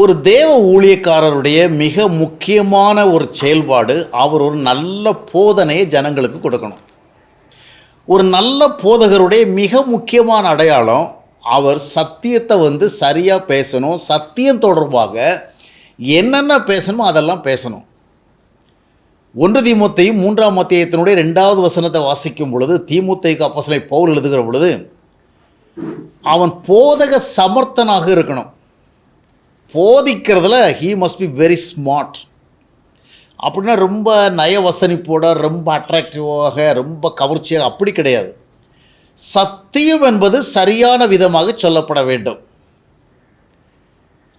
ஒரு தேவ ஊழியக்காரருடைய மிக முக்கியமான ஒரு செயல்பாடு அவர் ஒரு நல்ல போதனையை ஜனங்களுக்கு கொடுக்கணும். ஒரு நல்ல போதகருடைய மிக முக்கியமான அடையாளம் அவர் சத்தியத்தை வந்து சரியாக பேசணும் சத்தியம் தொடர்பாக என்னென்ன பேசணுமோ அதெல்லாம் பேசணும். ஒன்று தீமுத்தையும் மூன்றாம் மத்தியத்தினுடைய ரெண்டாவது வசனத்தை வாசிக்கும் பொழுது தீமுத்தைக்கு அப்பசலை பவுல் எழுதுகிற பொழுது அவன் போதக சமர்த்தனாக இருக்கணும். போதிக்கிறதுல he must be very smart அப்படின்னா ரொம்ப நயவசனிப்போட ரொம்ப அட்ராக்டிவாக ரொம்ப கவர்ச்சியாக அப்படி கிடையாது. சத்தியம் என்பது சரியான விதமாக சொல்லப்பட வேண்டும்.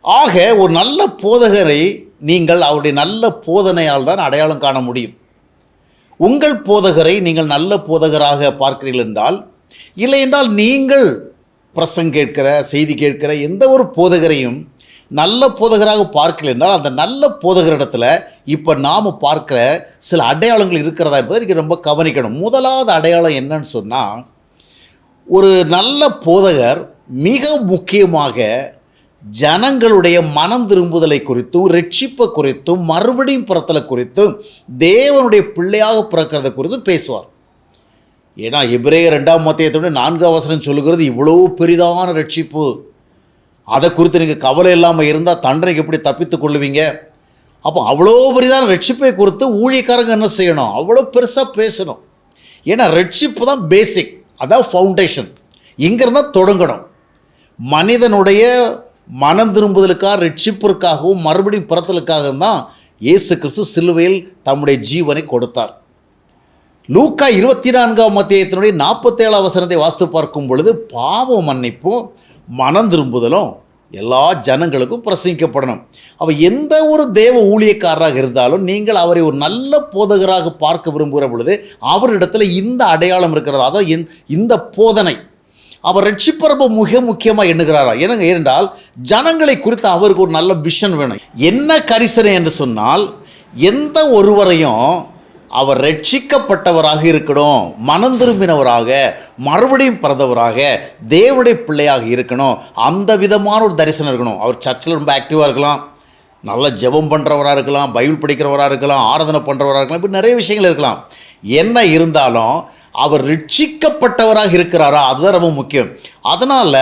ஆக ஒரு நல்ல போதகரை நீங்கள் அவருடைய நல்ல போதனையால் தான் அடையாளம் காண முடியும். உங்கள் போதகரை நீங்கள் நல்ல போதகராக பார்க்கிறீர்கள் என்றால் இல்லை என்றால் நீங்கள் பிரசங்க கேட்கிற செய்தி கேட்கிற எந்த ஒரு போதகரையும் நல்ல போதகராக பார்க்கல என்றால் அந்த நல்ல போதகரிடத்தில் இப்போ நாம் பார்க்குற சில அடையாளங்கள் இருக்கிறதா என்பதை நீங்கள் ரொம்ப கவனிக்கணும். முதலாவது அடையாளம் என்னன்னு சொன்னால் ஒரு நல்ல போதகர் மிக முக்கியமாக ஜனங்களுடைய மனம் திரும்புதலை குறித்தும் ரட்சிப்பை குறித்தும் மறுபடியும் பிறத்தலை குறித்தும் தேவனுடைய பிள்ளையாக பிறக்கிறத குறித்தும் பேசுவார். ஏன்னா எபிரேய ரெண்டாம் மத்தியத்தோட நான்காம் அவசரம் சொல்கிறது இவ்வளோ பெரிதான ரட்சிப்பு அதை குறித்து நீங்கள் கவலை இல்லாமல் இருந்தால் தண்டனைக்கு எப்படி தப்பித்து கொள்ளுவீங்க? அப்போ அவ்வளோ பெரிதான ரட்சிப்பை குறித்து ஊழியக்காரங்க என்ன செய்யணும்? அவ்வளோ பெருசாக பேசணும். ஏன்னா ரட்சிப்பு தான் பேசிக் அதான் ஃபவுண்டேஷன் இங்கிருந்தா தொடங்கணும். மனிதனுடைய மனம் திரும்புதலுக்காக ரட்சிப்பிற்காகவும் மறுபடியும் பிறத்தலுக்காகவும் தான் இயேசு கிறிஸ்து சிலுவையில் தம்முடைய ஜீவனை கொடுத்தார். லூக்கா இருபத்தி நான்காம் மத்தியத்தினுடைய நாற்பத்தேழாம் வசனத்தை வாஸ்து பார்க்கும் பொழுது பாவ மன்னிப்பும் மனம் திரும்புதலும் எல்லா ஜனங்களுக்கும் பிரசங்கிக்கப்படணும். அவள் எந்த ஒரு தேவ ஊழியக்காரராக இருந்தாலும் நீங்கள் அவரை ஒரு நல்ல போதகராக பார்க்க விரும்புகிற பொழுது அவரிடத்துல இந்த அடையாளம் இருக்கிறது. அதான் இந்த- இந்த போதனை. அவர் ரட்சிப்பரப்ப மிக முக்கியமாக எண்ணுகிறாரா? என்னங்க ஏனென்றால் ஜனங்களை குறித்து அவருக்கு ஒரு நல்ல விஷன் வேணும். என்ன கரிசனை என்று சொன்னால் எந்த ஒருவரையும் அவர் ரட்சிக்கப்பட்டவராக இருக்கணும் மனம் திரும்பினவராக மறுபடியும் பிறந்தவராக தேவனுடைய பிள்ளையாக இருக்கணும். அந்த விதமான ஒரு தரிசனம் இருக்கணும். அவர் சர்ச்சில் ரொம்ப ஆக்டிவாக இருக்கலாம். நல்ல ஜெபம் பண்ணுறவராக இருக்கலாம் பைபிள் படிக்கிறவராக இருக்கலாம் ஆராதனை பண்ணுறவராக இருக்கலாம் இப்படி நிறைய விஷயங்கள் இருக்கலாம். என்ன இருந்தாலும் அவர் ரட்சிக்கப்பட்டவராக இருக்கிறாரா? அதுதான் ரொம்ப முக்கியம். அதனால்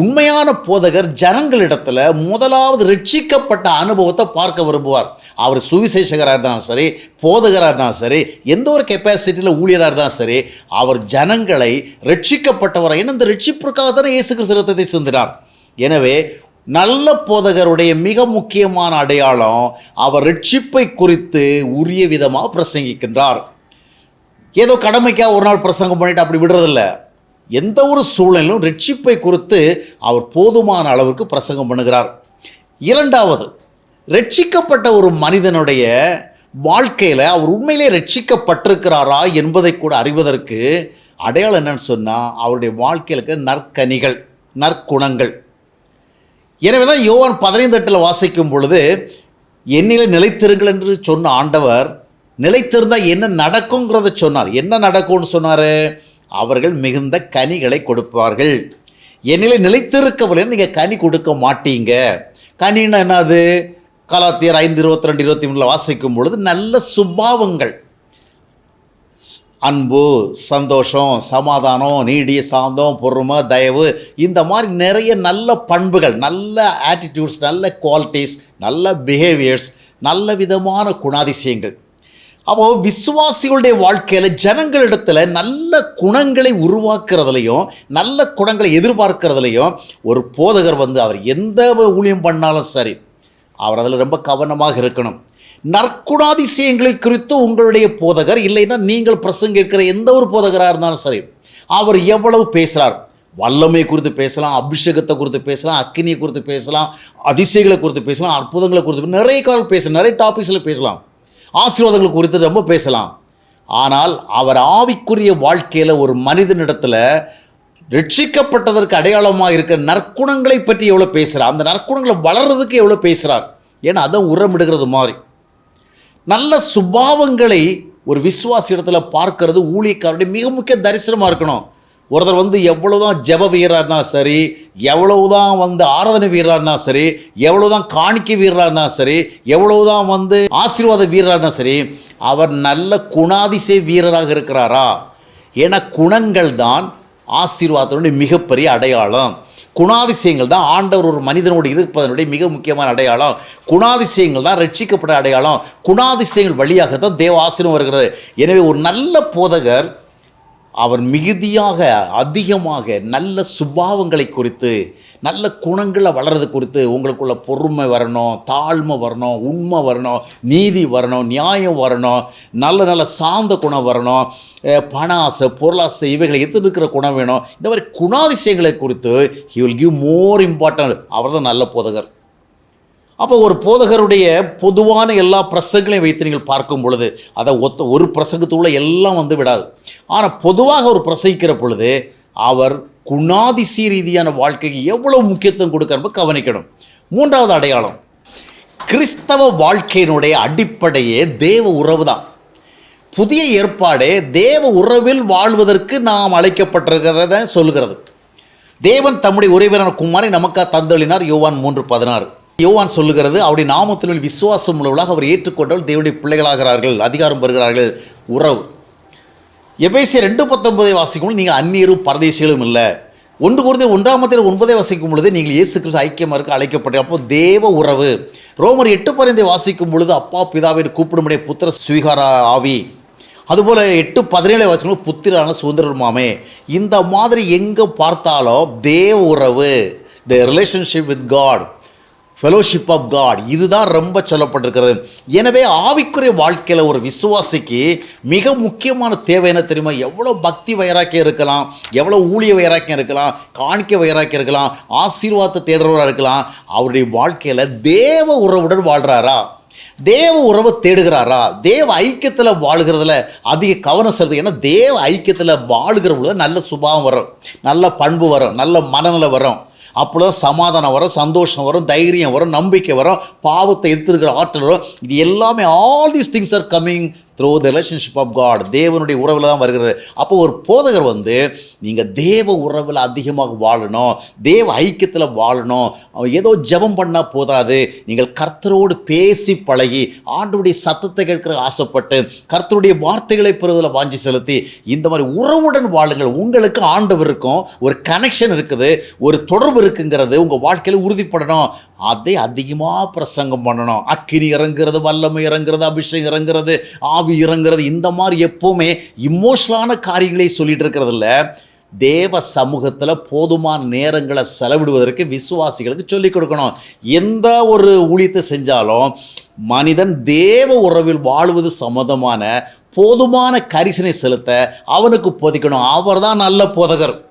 உண்மையான போதகர் ஜனங்களிடத்தில் முதலாவது ரட்சிக்கப்பட்ட அனுபவத்தை பார்க்க விரும்புவார். அவர் சுவிசேஷகராக இருந்தாலும் சரி போதகராக இருந்தாலும் சரி எந்த ஒரு கெப்பாசிட்டியில் ஊழியராக இருந்தாலும் சரி அவர் ஜனங்களை ரட்சிக்கப்பட்டவராக ஏன்னா இந்த ரட்சிப்பிற்காக தானே இயேசு கிறிஸ்து ரத்தத்தை சிந்தினார். எனவே நல்ல போதகருடைய மிக முக்கியமான அடையாளம் அவர் ரட்சிப்பை குறித்து உரிய விதமாக பிரசங்கிக்கின்றார். ஏதோ கடமைக்காக ஒரு நாள் பிரசங்கம் பண்ணிட்டு அப்படி விடுறதில்ல. எந்த ஒரு சூழ்நிலையிலும் ரட்சிப்பை குறித்து அவர் போதுமான அளவுக்கு பிரசங்கம் பண்ணுகிறார். இரண்டாவது ரட்சிக்கப்பட்ட ஒரு மனிதனுடைய வாழ்க்கையில் அவர் உண்மையிலே ரட்சிக்கப்பட்டிருக்கிறாரா என்பதை கூட அறிவதற்கு அடையாளம் என்னன்னு சொன்னால் அவருடைய வாழ்க்கையில் இருக்கிற நற்கனிகள் நற்குணங்கள். எனவே தான் யோவான் பதினைந்தெட்டில் வாசிக்கும் பொழுது என்னில நிலைத்திருங்கள் என்று சொன்ன ஆண்டவர் நிலைத்திருந்தால் என்ன நடக்குங்கிறத சொன்னார். என்ன நடக்கும்னு சொன்னார்? அவர்கள் மிகுந்த கனிகளை கொடுப்பார்கள். என்னில நிலைத்திருக்கவில்லை நீங்கள் கனி கொடுக்க மாட்டீங்க. கனின்னா என்னது? கலாத்தியர் ஐந்து இருபத்தி ரெண்டு இருபத்தி மூணில் வாசிக்கும் பொழுது நல்ல சுபாவங்கள். அன்பு சந்தோஷம் சமாதானம் நீடிய சாந்தம் பொறுமை தயவு இந்த மாதிரி நிறைய நல்ல பண்புகள் நல்ல ஆட்டிடியூட்ஸ் நல்ல குவாலிட்டிஸ் நல்ல பிஹேவியர்ஸ் நல்ல விதமான குணாதிசயங்கள். அப்போ விசுவாசிகளுடைய வாழ்க்கையில் ஜனங்களிடத்தில் நல்ல குணங்களை உருவாக்குறதுலையும் நல்ல குணங்களை எதிர்பார்க்கறதுலையும் ஒரு போதகர் வந்து அவர் எந்த ஊழியம் பண்ணாலும் சரி அவர் அதில் ரொம்ப கவனமாக இருக்கணும். நற்குணாதிசயங்களை குறித்து உங்களுடைய போதகர் இல்லைன்னா நீங்கள் பிரசங்கிக்கிற எந்த ஒரு போதகராக இருந்தாலும் சரி அவர் எவ்வளவு பேசுகிறார் வல்லமை குறித்து பேசலாம் அபிஷேகத்தை குறித்து பேசலாம் அக்கினியை குறித்து பேசலாம் அதிசயங்களை குறித்து பேசலாம் அற்புதங்களை குறித்து நிறைய கால் பேசலாம் நிறைய டாபிக்ஸில் பேசலாம். ஆசீர்வாதங்கள் குறித்து ரொம்ப பேசலாம். ஆனால் அவர் ஆவிக்குரிய வாழ்க்கையில் ஒரு மனிதனிடத்தில் ரட்சிக்கப்பட்டதற்கு அடையாளமாக இருக்கிற நற்குணங்களை பற்றி எவ்வளோ பேசுகிறார்? அந்த நற்குணங்களை வளர்றதுக்கு எவ்வளோ பேசுகிறார்? ஏன்னா அதான் உரமிடுகிறது மாதிரி. நல்ல சுபாவங்களை ஒரு விசுவாசி இடத்துல பார்க்கறது ஊழியக்காரருடைய மிக முக்கிய தரிசனமாக இருக்கணும். ஒருத்தர் வந்து எவ்வளவுதான் ஜெப வீரர்னா சரி எவ்வளவுதான் வந்து ஆராதனை வீரர்னா சரி எவ்வளவுதான் காணிக்கை வீரர்னா சரி எவ்வளவுதான் வந்து ஆசீர்வாத வீரர்னா சரி அவர் நல்ல குணாதிசய வீரராக இருக்கிறாரா? ஏன்னா குணங்கள் தான் ஆசீர்வாதத்தினுடைய மிகப்பெரிய அடையாளம். குணாதிசயங்கள் தான் ஆண்டவர் ஒரு மனிதனோடு இருப்பதனுடைய மிக முக்கியமான அடையாளம். குணாதிசயங்கள் தான் ரட்சிக்கப்பட்ட அடையாளம். குணாதிசயங்கள் வழியாக தான் தேவ ஆசிரியம் வருகிறது. எனவே ஒரு நல்ல போதகர் அவர் மிகுதியாக அதிகமாக நல்ல சுபாவங்களை குறித்து நல்ல குணங்களை வளர்றது குறித்து உங்களுக்குள்ள பொறுமை வரணும் தாழ்மை வரணும் உண்மை வரணும் நீதி வரணும் நியாயம் வரணும் நல்ல நல்ல சார்ந்த குணம் வரணும் பண ஆசை பொருளாசை இவைகளை எதிர்க்கிற குணம் வேணும். இந்த மாதிரி குணாதிசயங்களை குறித்து he will give more important அவர் தான் நல்ல போதகர். அப்போ ஒரு போதகருடைய பொதுவான எல்லா பிரசங்களையும் வைத்து நீங்கள் பார்க்கும் பொழுது அதை ஒத்த ஒரு பிரசங்கத்துக்குள்ள எல்லாம் வந்து விடாது. ஆனால் பொதுவாக ஒரு பிரசங்கிக்கிற பொழுது அவர் குணாதிசய ரீதியான வாழ்க்கைக்கு எவ்வளவு முக்கியத்துவம் கொடுக்கணும் கவனிக்கணும். மூன்றாவது அடையாளம் கிறிஸ்தவ வாழ்க்கையினுடைய அடிப்படையே தேவ உறவு தான். புதிய ஏற்பாடே தேவ உறவில் வாழ்வதற்கு நாம் அழைக்கப்பட்டிருக்கிறத சொல்கிறது தேவன் தம்முடைய உறவினர் குமாரை நமக்காக தந்தளினார் யோவான் மூன்று பதினாறு. யோவான் சொல்லுகிறது அவருடைய நாமத்தினுள் விசுவாசம் உள்ளவர்களாக அவர் ஏற்றுக்கொண்டவர்கள் தேவனுடைய பிள்ளைகளாகிறார்கள் அதிகாரம் பெறுகிறார்கள். உறவு. எபேசிய ரெண்டு பத்தொன்பதை வாசிக்கும் நீங்கள் அந்நியரும் பரதேசிகளும் இல்லை. ஒன்று குறித்து ஒன்றாமத்தில் ஒன்பதை வாசிக்கும் பொழுது நீங்கள் இயேசு கிறிஸ்து ஐக்கியமாக இருக்க அழைக்கப்பட்ட அப்போ தேவ உறவு. ரோமர் எட்டு பரிந்தை வாசிக்கும் பொழுது அப்பா பிதாவை கூப்பிடும்படிய புத்திர சுவீகார ஆவி. அதுபோல் எட்டு பதினேழு வாசிக்கும் புத்திரான சுதந்திரமாமே இந்த மாதிரி எங்கே பார்த்தாலும் தேவ உறவு the relationship with God fellowship of God இதுதான் ரொம்ப சொல்லப்பட்டிருக்கிறது. எனவே ஆவிக்குரிய வாழ்க்கையில் ஒரு விசுவாசிக்கு மிக முக்கியமான தேவை என்ன தெரியுமா? எவ்வளோ பக்தி வைராக்கியம் இருக்கலாம் எவ்வளோ ஊழிய வைராக்கியம் இருக்கலாம் காணிக்க வைராக்கியம் இருக்கலாம் ஆசீர்வாதத்தை தேடுறவராக இருக்கலாம் அவருடைய வாழ்க்கையில் தேவ உறவுடன் வாழ்கிறாரா தேவ உறவை தேடுகிறாரா? தேவ ஐக்கியத்தில் வாழ்கிறதுல அதிக கவனம் செலுத்து ஏன்னா தேவ ஐக்கியத்தில் வாழ்கிறவங்களுக்கு பொழுது நல்ல சுபாவம் வரும். நல்ல பண்பு வரும். நல்ல மனநிலை வரும். அப்பொழுது சமாதானம் வரும் சந்தோஷம் வரும் தைரியம் வரும் நம்பிக்கை வரும் பாவத்தை எதிர்த்துருக்கிற ஆற்றல் வரும். இது எல்லாமே all these things are coming through the relationship of God தேவனுடைய உறவில் தான் வருகிறது. அப்போ ஒரு போதகர் வந்து நீங்கள் தேவ உறவில் அதிகமாக வாழணும் தேவ ஐக்கியத்தில் வாழணும் ஏதோ ஜெபம் பண்ணால் போதாது நீங்கள் கர்த்தரோடு பேசி பழகி ஆண்டுடைய சத்தத்தை கேட்கிற ஆசைப்பட்டு கர்த்தருடைய வார்த்தைகளை பெறுவதில் வாஞ்சி செலுத்தி இந்த மாதிரி உறவுடன் வாழுங்கள். உங்களுக்கு ஆண்டவருக்கும் ஒரு கனெக்ஷன் இருக்குது ஒரு தொடர்பு இருக்குங்கிறது உங்கள் வாழ்க்கையில் உறுதிப்படணும். அதை அதிகமாக பிரசங்கம் பண்ணணும். அக்கினி இறங்குறது வல்லமை இறங்குறது அபிஷேகம் இறங்குறது ஆவி இறங்குறது இந்த மாதிரி எப்போவுமே இமோஷனலான காரியங்களை சொல்லிட்டு இருக்கிறதில்ல தேவ சமூகத்தில் போதுமான நேரங்களை செலவிடுவதற்கு விசுவாசிகளுக்கு சொல்லிக் கொடுக்கணும். எந்த ஒரு ஊழியத்தை செஞ்சாலும் மனிதன் தேவ உறவில் வாழ்வது சம்மந்தமான போதுமான கரிசனை செலுத்த அவனுக்கு போதிக்கணும். அவர்தான் நல்ல போதகர்.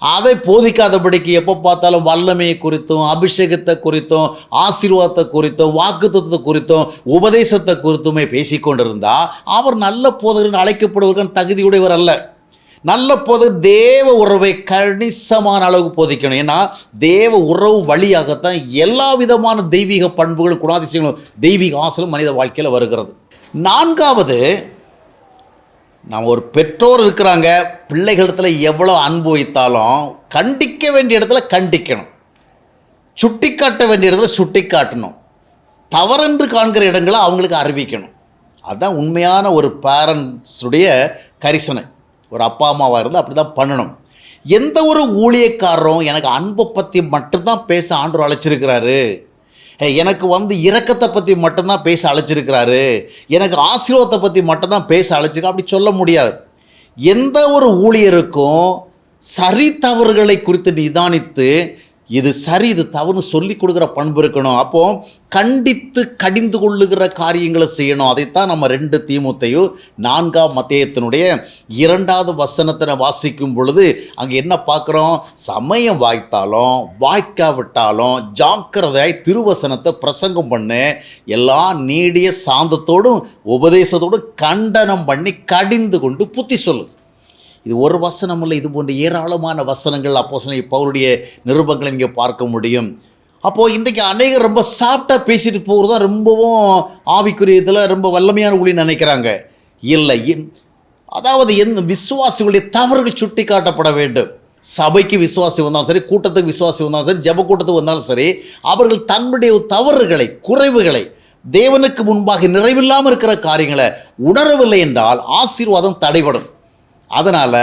அதை போதிக்காதபடிக்கு எப்போ பார்த்தாலும் வல்லமையை குறித்தும் அபிஷேகத்தை குறித்தும் ஆசீர்வாதத்தை குறித்தும் வாக்குத்தத்தை குறித்தும் உபதேசத்தை குறித்துமே பேசிக்கொண்டிருந்தா அவர் நல்ல போதகர்கள் அழைக்கப்படுவதற்கு தகுதியுடையவர் அல்ல. நல்ல போது தேவ உறவை கணிசமான அளவு போதிக்கணும். ஏன்னா தேவ உறவு வழியாகத்தான் எல்லா விதமான தெய்வீக பண்புகளும் குணாதிசயங்களும் தெய்வீக ஆசலும் மனித வாழ்க்கையில் வருகிறது. நான்காவது நம்ம ஒரு பெற்றோர் இருக்கிறாங்க பிள்ளைகளிடத்தில் எவ்வளோ அன்பு வைத்தாலும் கண்டிக்க வேண்டிய இடத்துல கண்டிக்கணும். சுட்டி காட்ட வேண்டிய இடத்துல சுட்டி காட்டணும் தவறென்று காண்கிற இடங்களை அவங்களுக்கு அறிவிக்கணும். அதுதான் உண்மையான ஒரு பேரண்ட்ஸுடைய கரிசனை. ஒரு அப்பா அம்மாவாக இருந்தால் அப்படி தான் பண்ணணும். எந்த ஒரு ஊழியக்காரரும் எனக்கு அன்பை பற்றி மட்டும்தான் பேச ஆண்டவர் அழைச்சிருக்கிறாரு. எனக்கு வந்து இரக்கத்தை பற்றி மட்டும்தான் பேச அழைச்சிருக்கிறாரு. எனக்கு ஆசீர்வாதத்தை பற்றி மட்டும்தான் பேச அழைச்சிருக்கா அப்படி சொல்ல முடியாது. எந்த ஒரு ஊழியருக்கும் சரி தவறுகளை குறித்து நிதானித்து இது சரி இது தவறுன்னு சொல்லி கொடுக்குற பண்பு இருக்கணும். அப்போ கண்டித்து கடிந்து கொள்ளுகிற காரியங்களை செய்யணும். அதைத்தான் நம்ம ரெண்டு தீமுத்தையும் நான்காம் மத்தியத்தினுடைய இரண்டாவது வசனத்தை வாசிக்கும் பொழுது அங்கே என்ன பார்க்குறோம்? சமயம் வாய்த்தாலும் வாய்க்காவிட்டாலும் ஜாக்கிரதையாய் திருவசனத்தை பிரசங்கம் பண்ணு. எல்லா நீடிய சாந்தத்தோடும் உபதேசத்தோடும் கண்டனம் பண்ணி கடிந்து கொண்டு புத்தி சொல்லு. இது ஒரு வசனம் இல்லை இது போன்ற ஏராளமான வசனங்கள் அப்போ பவுருடைய நிருபங்களை இங்கே பார்க்க முடியும். அப்போது இன்றைக்கி அநேகர் ரொம்ப சாஃப்டாக பேசிட்டு போகிறது தான் ரொம்பவும் ஆவிக்குரிய இதில் ரொம்ப வல்லமையான ஊழி நினைக்கிறாங்க. இல்லை அதாவது எந்த விசுவாசிகளுடைய தவறுகள் சுட்டி காட்டப்பட வேண்டும். சபைக்கு விசுவாசி வந்தாலும் சரி கூட்டத்துக்கு விசுவாசி வந்தாலும் சரி ஜப கூட்டத்துக்கு வந்தாலும் சரி அவர்கள் தன்னுடைய தவறுகளை குறைவுகளை தேவனுக்கு முன்பாக நிறைவில்லாமல் இருக்கிற காரியங்களை உணரவில்லை என்றால் ஆசீர்வாதம் தடைபடும். அதனால்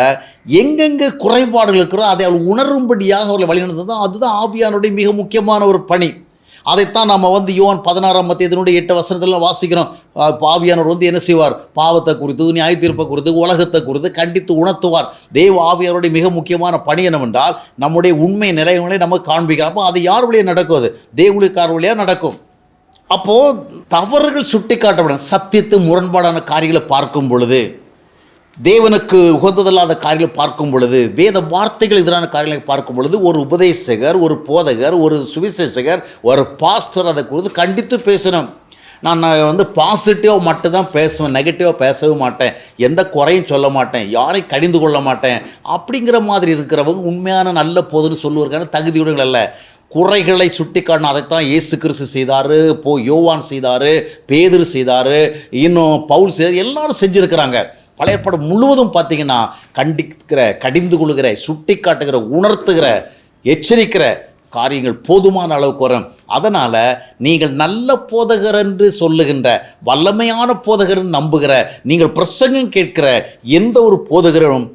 எங்கெங்கே குறைபாடுகள் இருக்கிறதோ அதை அவள் உணரும்படியாக அவர்களை வழிநடத்தது தான். அதுதான் ஆவியானுடைய மிக முக்கியமான ஒரு பணி. அதைத்தான் நம்ம வந்து யோன் பதினாறாம் மத்தியத்தினுடைய எட்டு வசனத்தில் வாசிக்கிறோம். ஆவியானவர் வந்து என்ன செய்வார்? பாவத்தை குறித்து நியாய தீர்ப்பை குறித்து உலகத்தை குறித்து கண்டித்து உணர்த்துவார். தேவ ஆவியாருடைய மிக முக்கியமான பணி என்னவென்றால் நம்முடைய உண்மை நிலையங்களை நமக்கு காண்பிக்கிறோம் அப்போ அது யார் வழியாக நடக்கும் அது? தேவனுடைய வழியாக நடக்கும். அப்போது தவறுகள் சுட்டி காட்டப்படும் சத்தியத்து முரண்பாடான காரியங்களை பார்க்கும் பொழுது தேவனுக்கு உகந்ததல்லாத காரியங்களை பார்க்கும் பொழுது வேத வார்த்தைகள் எதிரான காரியங்களை பார்க்கும் பொழுது ஒரு உபதேசகர் ஒரு போதகர் ஒரு சுவிசேஷகர் ஒரு பாஸ்டர் அதை குறித்து கண்டித்து பேசணும். நான் வந்து பாசிட்டிவாக மட்டும்தான் பேசுவேன் நெகட்டிவாக பேசவே மாட்டேன் எந்த குறையும் சொல்ல மாட்டேன் யாரையும் கடிந்து கொள்ள மாட்டேன் அப்படிங்கிற மாதிரி இருக்கிறவங்க உண்மையான நல்ல போதுன்னு சொல்லுவதற்கான தகுதியுடைகள் அல்ல. குறைகளை சுட்டி காட்டணும் அதைத்தான் இயேசு கிறிஸ்து செய்தார் போ யோவான் செய்தார் பேதர் செய்தார் இன்னும் பவுல் செய்தார் எல்லாரும் செஞ்சுருக்கிறாங்க. பழைய படம் முழுவதும் பார்த்தீங்கன்னா கண்டிக்கிற கடிந்து கொள்கிற சுட்டி காட்டுகிற உணர்த்துகிற எச்சரிக்கிற காரியங்கள் போதுமான அளவுக்கு வரும். அதனால் நீங்கள் நல்ல போதகர் என்று சொல்லுகின்ற வல்லமையான போதகர் நம்புகிற நீங்கள் பிரசங்கம் கேட்கிற எந்த ஒரு போதகரும்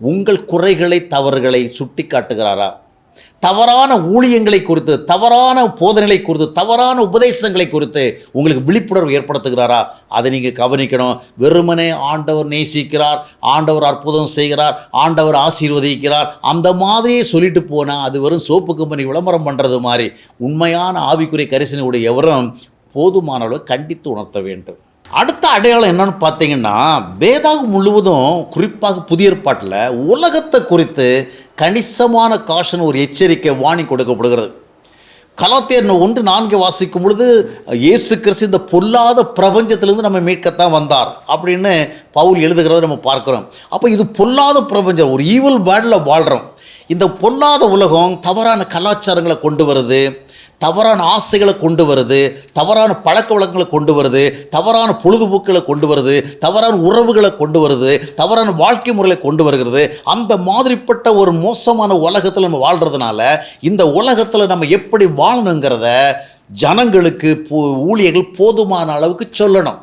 உங்கள் குறைகளை தவறுகளை சுட்டி காட்டுகிறாரா தவறான ஊழியங்களை குறித்து தவறான போதனைகளை குறித்து தவறான உபதேசங்களை குறித்து உங்களுக்கு விழிப்புணர்வு ஏற்படுத்துகிறாரா? அதை நீங்கள் கவனிக்கணும். வெறுமனே ஆண்டவர் நேசிக்கிறார் ஆண்டவர் அற்புதம் செய்கிறார் ஆண்டவர் ஆசீர்வதிக்கிறார் அந்த மாதிரியே சொல்லிட்டு போனால் அது வெறும் சோப்பு கம்பெனி விளம்பரம் பண்ணுறது மாதிரி. உண்மையான ஆவிக்குரிய கரிசனையுடைய எவரும் போதுமான அளவு கண்டித்து உணர்த்த வேண்டும். அடுத்த அடையாளம் என்னன்னு பார்த்தீங்கன்னா வேதாகம் முழுவதும் குறிப்பாக புதிய ஏற்பாட்டில் உலகத்தை குறித்து கணிசமான காஷன் ஒரு எச்சரிக்கை வாணி கொடுக்கப்படுகிறது. கலாத்தியர் ஒன்று நான்கு வாசிக்கும் பொழுது இயேசு கிறிஸ்து இந்த பொல்லாத பிரபஞ்சத்திலிருந்து நம்ம மீட்கத்தான் வந்தார் அப்படின்னு பவுல் எழுதுகிறத நம்ம பார்க்குறோம். அப்போ இது பொல்லாத பிரபஞ்சம் ஒரு ஈவல் வேர்ல்டில் வாழ்கிறோம் இந்த பொல்லாத உலகம் தவறான கலாச்சாரங்களை கொண்டு வருது. தவறான ஆசைகளை கொண்டு வருது தவறான பழக்க வழக்கங்களை கொண்டு வருது தவறான பொழுதுபோக்குகளை கொண்டு வருது தவறான உறவுகளை கொண்டு வருது தவறான வாழ்க்கை முறைகளை கொண்டு வருகிறது. அந்த மாதிரிப்பட்ட ஒரு மோசமான உலகத்தில் நம்ம வாழ்கிறதுனால இந்த உலகத்தில் நம்ம எப்படி வாழணுங்கிறத ஜனங்களுக்கு போ- ஊழியர்கள் போதுமான அளவுக்கு சொல்லணும்.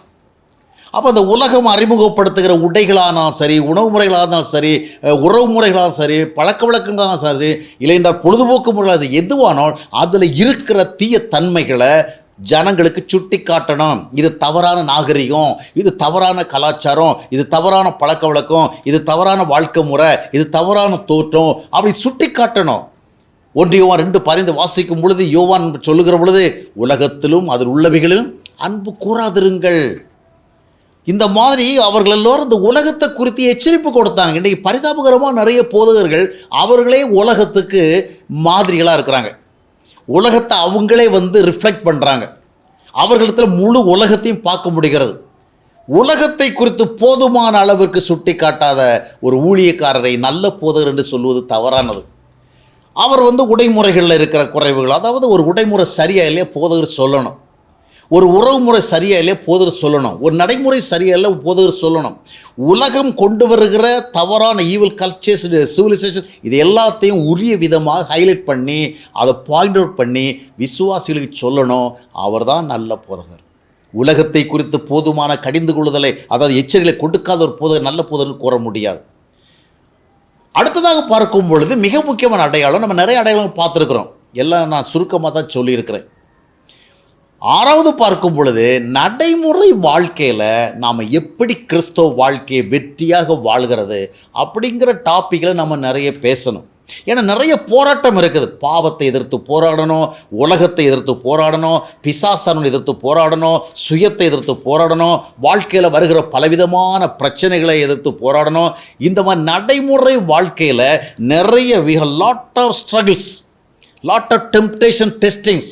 அப்போ அந்த உலகம் அறிமுகப்படுத்துகிற உடைகளானாலும் சரி உணவு முறைகளானாலும் சரி உறவு முறைகளாக சரி பழக்க வழக்கங்களாக சரி இல்லை என்றால் பொழுதுபோக்கு முறைகளாக சரி எதுவானாலும் அதில் இருக்கிற தீய தன்மைகளை ஜனங்களுக்கு சுட்டி காட்டணும் இது தவறான நாகரிகம் இது தவறான கலாச்சாரம் இது தவறான பழக்க வழக்கம் இது தவறான வாழ்க்கை முறை இது தவறான தோற்றம் அப்படி சுட்டி காட்டணும் ஒன்று யோவான் ரெண்டு பதிந்து வாசிக்கும் பொழுது யோவான் சொல்லுகிற பொழுது உலகத்திலும் அதில் உள்ளவைகளிலும் அன்பு கூறாதிருங்கள். இந்த மாதிரி அவர்கள் எல்லோரும் இந்த உலகத்தை குறித்து எச்சரிப்பு கொடுத்தாங்க. இன்றைக்கி பரிதாபகரமாக நிறைய போதகர்கள் அவர்களே உலகத்துக்கு மாதிரிகளாக இருக்கிறாங்க. உலகத்தை அவங்களே வந்து ரிஃப்ளெக்ட் பண்ணுறாங்க அவர்களிடத்தில் முழு உலகத்தையும் பார்க்க முடிகிறது. உலகத்தை குறித்து போதுமான அளவிற்கு சுட்டி காட்டாத ஒரு ஊழியக்காரரை நல்ல போதகர் என்று சொல்வது தவறானது. அவர் வந்து உடைமுறைகளில் இருக்கிற குறைவுகள் அதாவது ஒரு உடைமுறை சரியாக இல்லையா போதகர் சொல்லணும். ஒரு உறவுமுறை சரியா இல்லையா போதர் சொல்லணும். ஒரு நடைமுறை சரியா இல்லை போதர் சொல்லணும். உலகம் கொண்டு வருகிற தவறான ஈவல் கல்ச்சர்ஸ் சிவிலைசேஷன் இது எல்லாத்தையும் உரிய விதமாக ஹைலைட் பண்ணி அதை பாயிண்ட் அவுட் பண்ணி விசுவாசிகளுக்கு சொல்லணும். அவர்தான் நல்ல போதகர். உலகத்தை குறித்து போதுமான கடிந்து கொள்ளுதலை அதாவது எச்சரிகளை கொடுக்காத ஒரு போதகர் நல்ல போதகர்னு கூற முடியாது. அடுத்ததாக பார்க்கும் பொழுது மிக முக்கியமான அடையாளம் நம்ம நிறைய அடையாளம் பார்த்துருக்குறோம். எல்லாம் நான் சுருக்கமாக தான் சொல்லியிருக்கிறேன். ஆறாவது பார்க்கும் பொழுது நடைமுறை வாழ்க்கையில் நாம் எப்படி கிறிஸ்தவ வாழ்க்கையை வெற்றியாக வாழ்கிறது அப்படிங்கிற டாப்பிக்கில் நம்ம நிறைய பேசணும். ஏன்னா நிறைய போராட்டம் இருக்குது. பாவத்தை எதிர்த்து போராடணும் உலகத்தை எதிர்த்து போராடணும் பிசாசனை எதிர்த்து போராடணும் சுயத்தை எதிர்த்து போராடணும் வாழ்க்கையில் வருகிற பலவிதமான பிரச்சனைகளை எதிர்த்து போராடணும். இந்த மாதிரி நடைமுறை வாழ்க்கையில் நிறைய we lot of struggles lot of temptation testings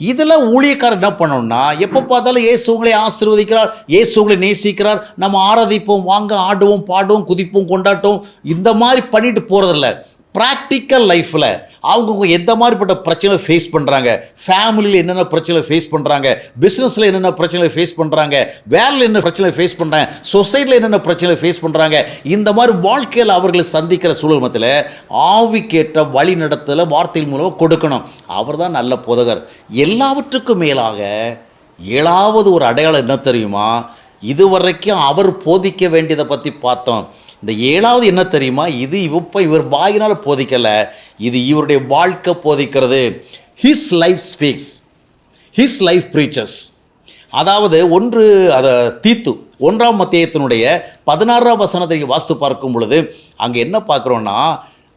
இதில் ஊழியக்காரர் என்ன பண்ணணும்னா எப்போ பார்த்தாலும் இயேசு உங்களை ஆசிர்வதிக்கிறார் இயேசு உங்களை நேசிக்கிறார். நம்ம ஆராதிப்போம் வாங்க ஆடுவோம் பாடுவோம் குதிப்போம் கொண்டாட்டும் இந்த மாதிரி பண்ணிட்டு போகிறதில்ல ப்ராக்டிக்கல் லைஃப்பில் அவங்கவுங்க எந்த மாதிரிப்பட்ட பிரச்சனை ஃபேஸ் பண்ணுறாங்க ஃபேமிலியில் என்னென்ன பிரச்சனை ஃபேஸ் பண்ணுறாங்க பிஸ்னஸில் என்னென்ன பிரச்சனை ஃபேஸ் பண்ணுறாங்க வேலையில் என்ன பிரச்சனை ஃபேஸ் பண்ணுறாங்க சொசைட்டியில் என்னென்ன பிரச்சனை ஃபேஸ் பண்ணுறாங்க இந்த மாதிரி வாழ்க்கையில் அவர்களை சந்திக்கிற சூழ்நிலத்தில் ஆவிக்கேற்ற வழி நடத்தல வார்த்தையின் மூலமாக கொடுக்கணும். அவர் தான் நல்ல போதகர். எல்லாவற்றுக்கும் மேலாக ஏழாவது ஒரு அடையாளம் என்ன தெரியுமா? இதுவரைக்கும் அவர் போதிக்க வேண்டியதை பற்றி பார்த்தோம். இந்த ஏழாவது என்ன தெரியுமா? இது இப்போ இவர் வாயினால் போதிக்கலை. இது இவருடைய வாழ்க்கை போதிக்கிறது. His life speaks his life preachers அதாவது ஒன்று அதை தீத்து ஒன்றாம் மத்தியத்தினுடைய பதினாறாம் வசனத்தை வாஸ்து பார்க்கும் பொழுது அங்கே என்ன பார்க்குறோன்னா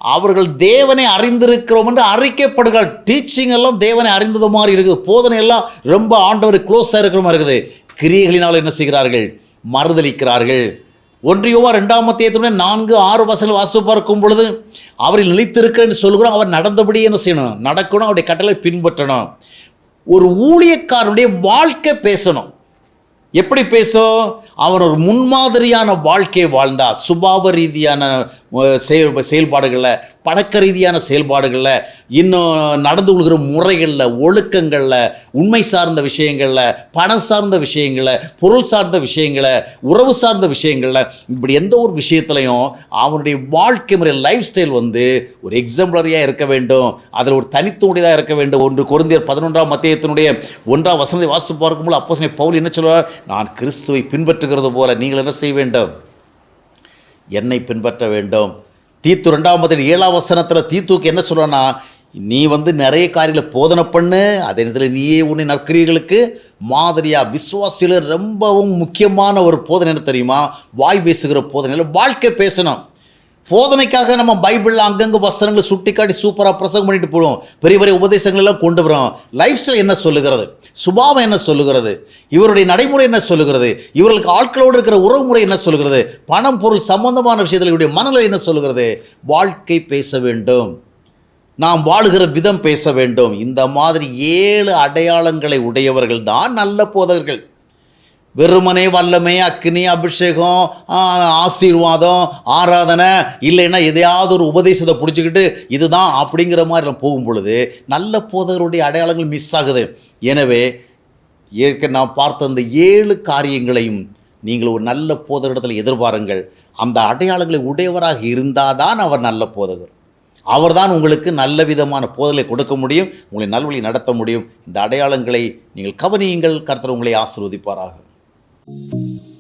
அவர்கள் தேவனை அறிந்திருக்கிறோம் என்று அறிக்கைப்படுகள். டீச்சிங் எல்லாம் தேவனை அறிந்தது மாதிரி இருக்குது. போதனை எல்லாம் ரொம்ப ஆண்டவர் க்ளோஸாக இருக்கிற மாதிரி இருக்குது. கிரியைகளினால் என்ன செய்கிறார்கள்? மறுதளிக்கிறார்கள் ஒன்றியோவா ரெண்டாம் மத்தியத்தினுடைய நான்கு ஆறு வசல் வாசு பார்க்கும் பொழுது அவரில் நிலைத்திருக்கிறேன்னு சொல்கிறோம் அவர் நடந்தபடி என்ன செய்யணும்? நடக்கணும். அவருடைய கட்டளை பின்பற்றணும். ஒரு ஊழியக்காரனுடைய வாழ்க்கை பேசணும். எப்படி பேசும்? அவன் ஒரு முன்மாதிரியான வாழ்க்கையை வாழ்ந்தா சுபாவ ரீதியான செயல் செயல்பாடுகளில் பழக்க ரீதியான செயல்பாடுகளில் இன்னும் நடந்து கொள்கிற முறைகளில் ஒழுக்கங்களில் உண்மை சார்ந்த விஷயங்களில் பணம் சார்ந்த விஷயங்களில் பொருள் சார்ந்த விஷயங்களை உறவு சார்ந்த விஷயங்களில் இப்படி எந்த ஒரு விஷயத்துலையும் அவனுடைய வாழ்க்கை முறை லைஃப் ஸ்டைல் வந்து ஒரு எக்ஸாம்பிளரியாக இருக்க வேண்டும். அதில் ஒரு தனித்துடையதாக இருக்க வேண்டும். ஒன்று குருந்தியர் பதினொன்றாம் மத்தியத்தினுடைய ஒன்றாம் வசனத்தை வாசித்து பார்க்கும்போது அப்போ பவுல் என்ன சொல்வார் நான் கிறிஸ்துவை பின்பற்றுகிறது போல நீங்கள் என்ன செய்ய வேண்டும்? என்னை பின்பற்ற வேண்டும். தீத்து ரெண்டாம் மதில் ஏழாம் வசனத்தில் தீத்துக்கு என்ன சொல்கிறேன்னா நீ வந்து நிறைய காரியங்களை போதனை பண்ணு அதே நேரத்தில் நீயே உன்னை நற்கிரியர்களுக்கு மாதிரியா விசுவாசியில் ரொம்பவும் முக்கியமான ஒரு போதனை என்ன தெரியுமா? வாய் பேசுகிற போதனையில் வாழ்க்கை பேசணும். போதனைக்காக நம்ம பைபிளில் அங்கங்கே வசனங்களை சுட்டி காட்டி சூப்பராக பிரசங்கம் பண்ணிட்டு போடுவோம் பெரிய பெரிய உபதேசங்கள் எல்லாம் கொண்டு வரோம் லைஃப் ஸ்டைல் என்ன சொல்லுகிறது? சுபாவம் என்ன சொல்லுகிறது? இவருடைய நடைமுறை என்ன சொல்லுகிறது? இவர்களுக்கு ஆட்களோடு இருக்கிற உறவுமுறை என்ன சொல்லுகிறது? பணம் பொருள் சம்பந்தமான விஷயத்தில் இவருடைய மனநிலை என்ன சொல்லுகிறது? வாழ்க்கை பேச வேண்டும். நாம் வாழுகிற விதம் பேச வேண்டும். இந்த மாதிரி ஏழு அடையாளங்களை உடையவர்கள் தான் நல்ல போதகர்கள். வெறுமனே வல்லமை அக்னி அபிஷேகம் ஆசீர்வாதம் ஆராதனை இல்லைன்னா எதையாவது ஒரு உபதேசத்தை பிடிச்சிக்கிட்டு இதுதான் அப்படிங்கிற மாதிரி நம்ம போகும் பொழுது நல்ல போதகருடைய அடையாளங்கள் மிஸ் ஆகுது. எனவே ஏற்க நான் பார்த்த அந்த ஏழு காரியங்களையும் நீங்கள் ஒரு நல்ல போதகரிடத்தில் எதிர்பாருங்கள். அந்த அடையாளங்களை உடையவராக இருந்தால் தான் அவர் நல்ல போதகர். அவர்தான் உங்களுக்கு நல்ல விதமான போதலை கொடுக்க முடியும் உங்களை நல்வழி நடத்த முடியும். இந்த அடையாளங்களை நீங்கள் கவனியுங்கள் கர்த்தர் உங்களை ஆசீர்வதிப்பாராக. you